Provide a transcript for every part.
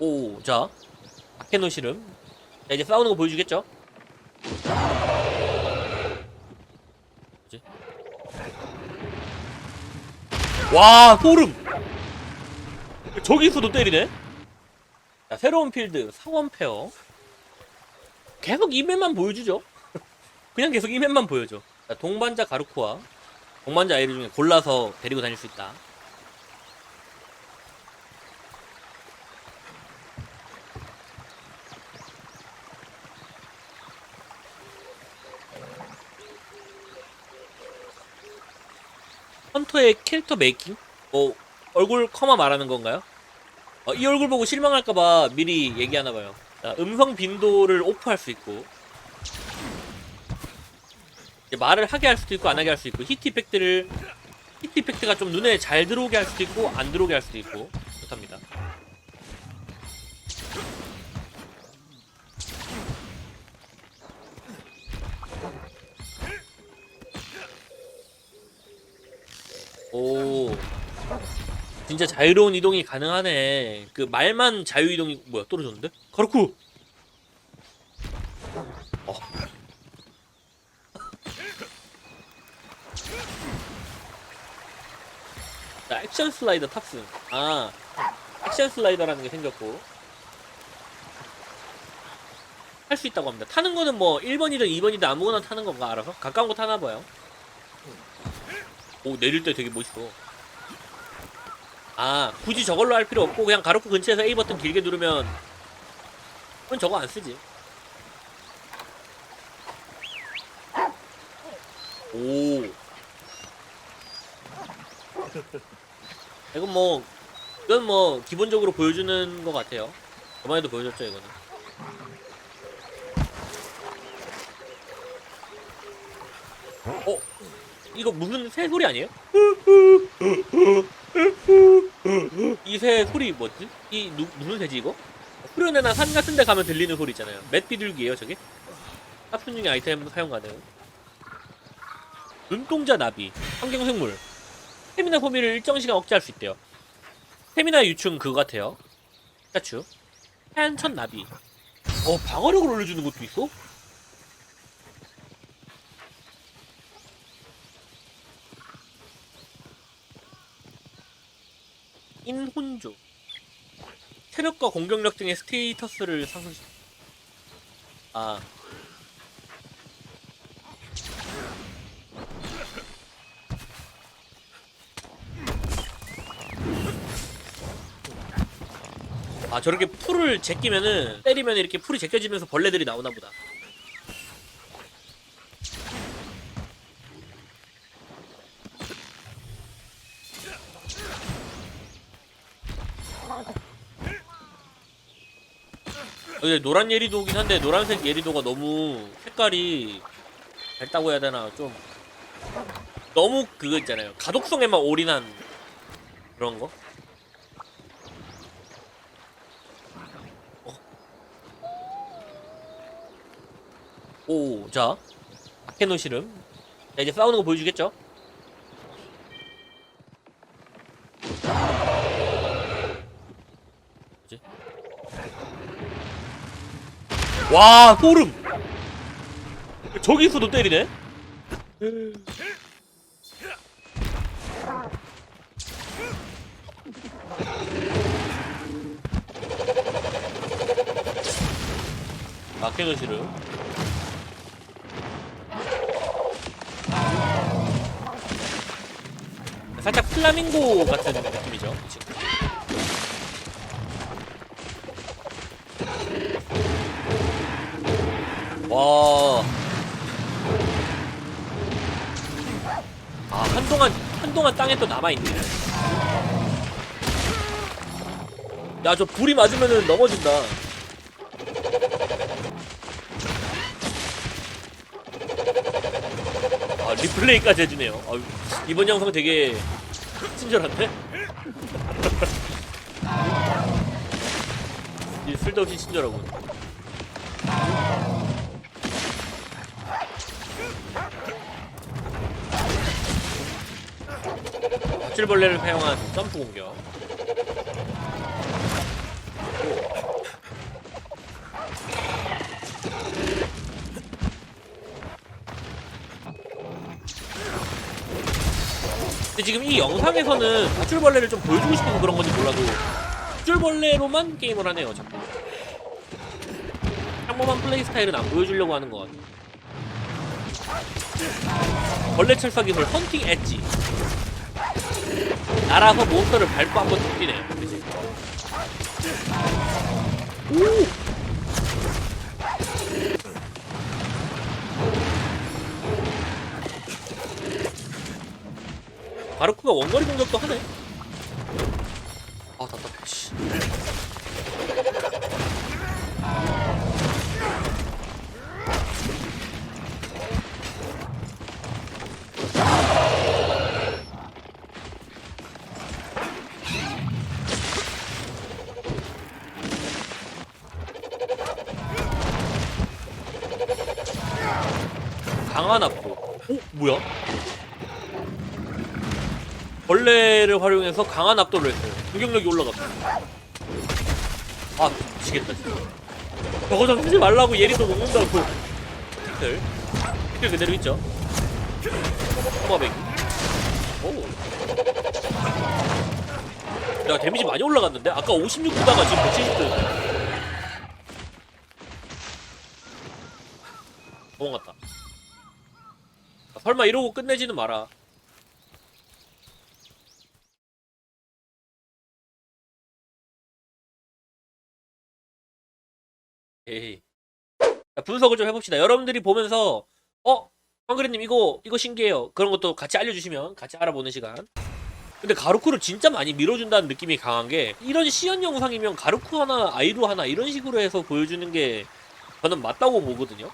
오, 자. 캐논 씨름. 자, 이제 싸우는 거 보여주겠죠? 뭐지? 와, 소름! 저기서도 때리네? 자, 새로운 필드, 상원 페어. 계속 이맵만 보여주죠? 그냥 계속 이맵만 보여줘. 자, 동반자 가르코와 동반자 아이를 중에 골라서 데리고 다닐 수 있다. 헌터의 캐릭터 메이킹? 뭐 얼굴 커마 말하는 건가요? 어, 이 얼굴 보고 실망할까봐 미리 얘기하나 봐요. 음성 빈도를 오프할 수 있고 말을 하게 할 수도 있고 안 하게 할 수도 있고 히트 이펙트를 히트 이펙트가 좀 눈에 잘 들어오게 할 수도 있고 안 들어오게 할 수도 있고 그렇답니다. 진짜 자유로운 이동이 가능하네. 그 말만 자유 이동이 뭐야? 떨어졌는데? 가르쿠! 어. 자, 액션 슬라이더 탑승. 아 액션 슬라이더라는 게 생겼고. 할 수 있다고 합니다. 타는 거는 뭐 1번이든 2번이든 아무거나 타는 건가 알아서? 가까운 거 타나 봐요. 오 내릴 때 되게 멋있어 아 굳이 저걸로 할 필요 없고 그냥 가로크 근처에서 A 버튼 길게 누르면 그건 저거 안 쓰지 오 이건 뭐 이건 뭐 기본적으로 보여주는 것 같아요 저번에도 보여줬죠 이거는 어? 이거 무슨 새 소리 아니에요? 이새 소리 뭐지? 이 누, 무슨 새지 이거? 후련해나 산 같은 데 가면 들리는 소리 있잖아요 맷 비둘기예요 저게? 합sun 중에 아이템 사용 가능 눈동자 나비 환경생물 스태미나 소비를 일정 시간 억제할 수 있대요 스태미나 유충 그거 같아요 피카츄 하얀 천 나비 어 방어력을 올려주는 것도 있어? 인혼조. 체력과 공격력 등의 스테이터스를 상승시 아. 아 저렇게 풀을 제끼면은 때리면 이렇게 풀이 제껴지면서 벌레들이 나오나 보다 여기 노란 예리도긴 한데 노란색 예리도가 너무 색깔이 밝다고 해야 되나 좀 너무 그거 있잖아요 가독성에만 올인한 그런 거 오, 자. 캐논 씨름. 자, 이제 싸우는 거 보여주겠죠? 와, 소름! 저기서도 때리네? 아, 캐논 씨름. 살짝 플라밍고 같은 느낌이죠. 그치? 와. 아, 한동안, 한동안 땅에 또 남아있네. 야, 저 불이 맞으면은 넘어진다. 아, 리플레이까지 해주네요. 아유, 이번 영상 되게 친절한데? 이 쓸데없이 친절하군. 껍질벌레를 사용한 점프 공격. 근데 지금 이 영상에서는 밧줄벌레를 좀 보여주고 싶어서 그런 건지 몰라도 밧줄벌레로만 게임을 하네요 자꾸. 평범한 플레이 스타일은 안 보여주려고 하는 것 같아요. 벌레 철사 기술 헌팅 엣지. 날아서 몬스터를 밟고 한번 그치? 오! 바르쿠가 원거리 공격도 하네. 아 답답해. 강한 압도. 오 뭐야? 벌레를 활용해서 강한 압도를 했어요. 공격력이 올라갔어. 아, 미치겠다, 진짜. 저거 좀 하지 말라고 예리도 먹는다고. 피클. 피클 그대로 있죠. 토마뱅이. 오. 야, 데미지 많이 올라갔는데? 아까 56 주다가 지금 170도. 도망갔다. 아, 설마 이러고 끝내지는 마라. 에이. 자, 분석을 좀 해봅시다. 여러분들이 보면서 어 황그리님 이거 이거 신기해요. 그런 것도 같이 알려주시면 같이 알아보는 시간. 근데 가루쿠를 진짜 많이 밀어준다는 느낌이 강한 게 이런 시연 영상이면 가루쿠 하나 아이루 하나 이런 식으로 해서 보여주는 게 저는 맞다고 보거든요.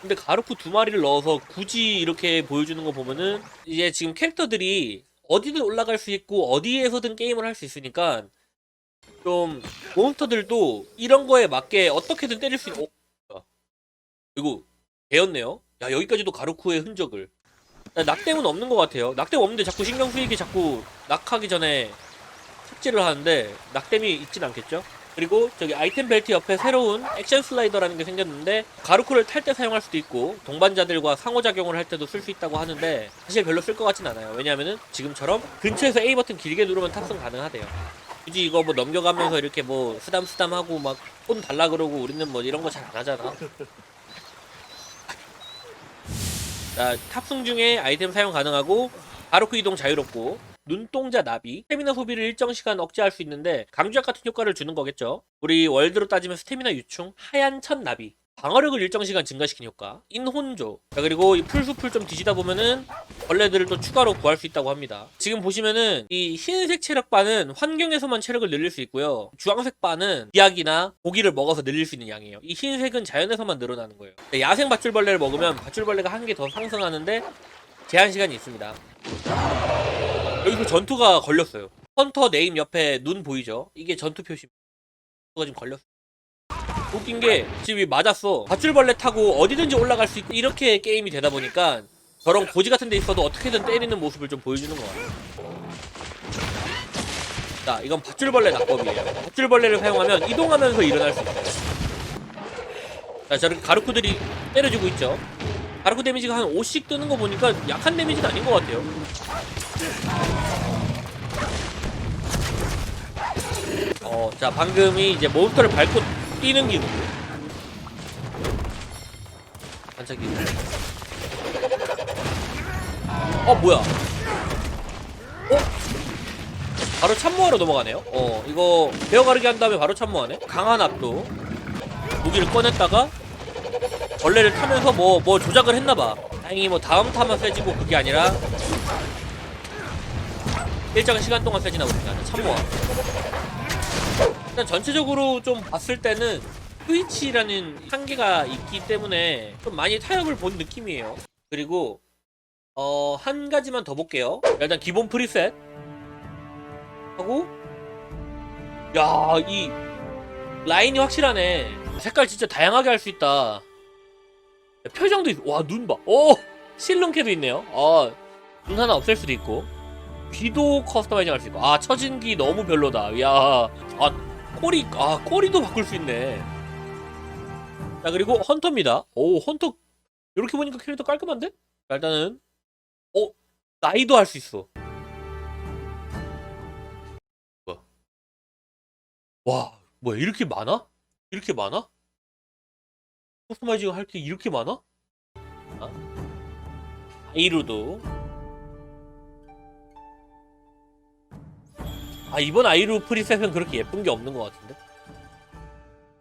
근데 가루쿠 두 마리를 넣어서 굳이 이렇게 보여주는 거 보면은 이제 지금 캐릭터들이 어디든 올라갈 수 있고 어디에서든 게임을 할 수 있으니까 좀 몬스터들도 이런 거에 맞게 어떻게든 때릴 수 있는 어? 이거 배웠네요. 야 여기까지도 가루쿠의 흔적을. 야, 낙댐은 없는 것 같아요. 낙댐 없는데 자꾸 신경 쓰이게 자꾸 낙하기 전에 삭제를 하는데 낙댐이 있진 않겠죠 그리고 저기 아이템 벨트 옆에 새로운 액션 슬라이더라는 게 생겼는데 가루쿠를 탈 때 사용할 수도 있고 동반자들과 상호작용을 할 때도 쓸 수 있다고 하는데 사실 별로 쓸 것 같진 않아요 왜냐하면은 지금처럼 근처에서 A 버튼 길게 누르면 탑승 가능하대요 굳이 이거 뭐 넘겨가면서 이렇게 뭐 쓰담쓰담 하고 막 폰 달라 그러고 우리는 뭐 이런 거 잘 안 하잖아. 자, 탑승 중에 아이템 사용 가능하고 바로크 이동 자유롭고 눈동자 나비. 스태미나 소비를 일정 시간 억제할 수 있는데 강주약 같은 효과를 주는 거겠죠. 우리 월드로 따지면 스태미나 유충 하얀 천 나비. 방어력을 일정 시간 증가시키는 효과. 인혼조. 자, 그리고 이 풀숲을 좀 뒤지다 보면은 벌레들을 또 추가로 구할 수 있다고 합니다. 지금 보시면은 이 흰색 체력 바는 환경에서만 체력을 늘릴 수 있고요. 주황색 바는 비약이나 고기를 먹어서 늘릴 수 있는 양이에요. 이 흰색은 자연에서만 늘어나는 거예요. 네, 야생 밧줄벌레를 먹으면 밧줄벌레가 한 개 더 상승하는데 제한 시간이 있습니다 여기서 전투가 걸렸어요. 헌터 네임 옆에 눈 보이죠? 이게 전투 표시입니다. 전투가 지금 걸렸어 웃긴 게 지금 이 맞았어. 밧줄벌레 타고 어디든지 올라갈 수 있고 이렇게 게임이 되다 보니까 저런 고지 같은 데 있어도 어떻게든 때리는 모습을 좀 보여주는 것 같아요. 자 이건 밧줄벌레 낙법이에요. 밧줄벌레를 사용하면 이동하면서 일어날 수 있어요. 자 저렇게 가루쿠들이 때려주고 있죠 가루쿠 데미지가 한 5씩 뜨는 거 보니까 약한 데미지는 아닌 것 같아요 어, 자, 방금이 이제 몬스터를 밟고 뛰는 기술. 반짝이. 어, 뭐야? 어? 바로 참모하러 넘어가네요. 어, 이거 베어 가르기 한 다음에 바로 참모하네. 강한 압도. 무기를 꺼냈다가 벌레를 타면서 뭐, 뭐 조작을 했나봐. 다행히 뭐 다음 타면 세지고 그게 아니라 일정한 시간 동안 세지나 보니까 참모하. 일단 전체적으로 좀 봤을 때는 스위치라는 한계가 있기 때문에 좀 많이 타협을 본 느낌이에요. 그리고 어, 한 가지만 더 볼게요. 일단 기본 프리셋 하고 야, 이 라인이 확실하네. 색깔 진짜 다양하게 할 수 있다. 표정도 있... 와눈 봐. 오 실눈캐도 있네요. 아눈 하나 없앨 수도 있고 귀도 커스터마이징 할 수 있고 아 처진 귀 너무 별로다. 야아 꼬리 아 꼬리도 바꿀 수 있네. 자 그리고 헌터입니다. 오 헌터 이렇게 보니까 캐릭터 깔끔한데? 자, 일단은 어 나이도 할 수 있어. 뭐야? 와 뭐야 이렇게 많아? 이렇게 많아? 커스터마이징 할 게 이렇게 많아? 아? 아이루도. 아, 이번 아이루 프리셋은 그렇게 예쁜 게 없는 것 같은데?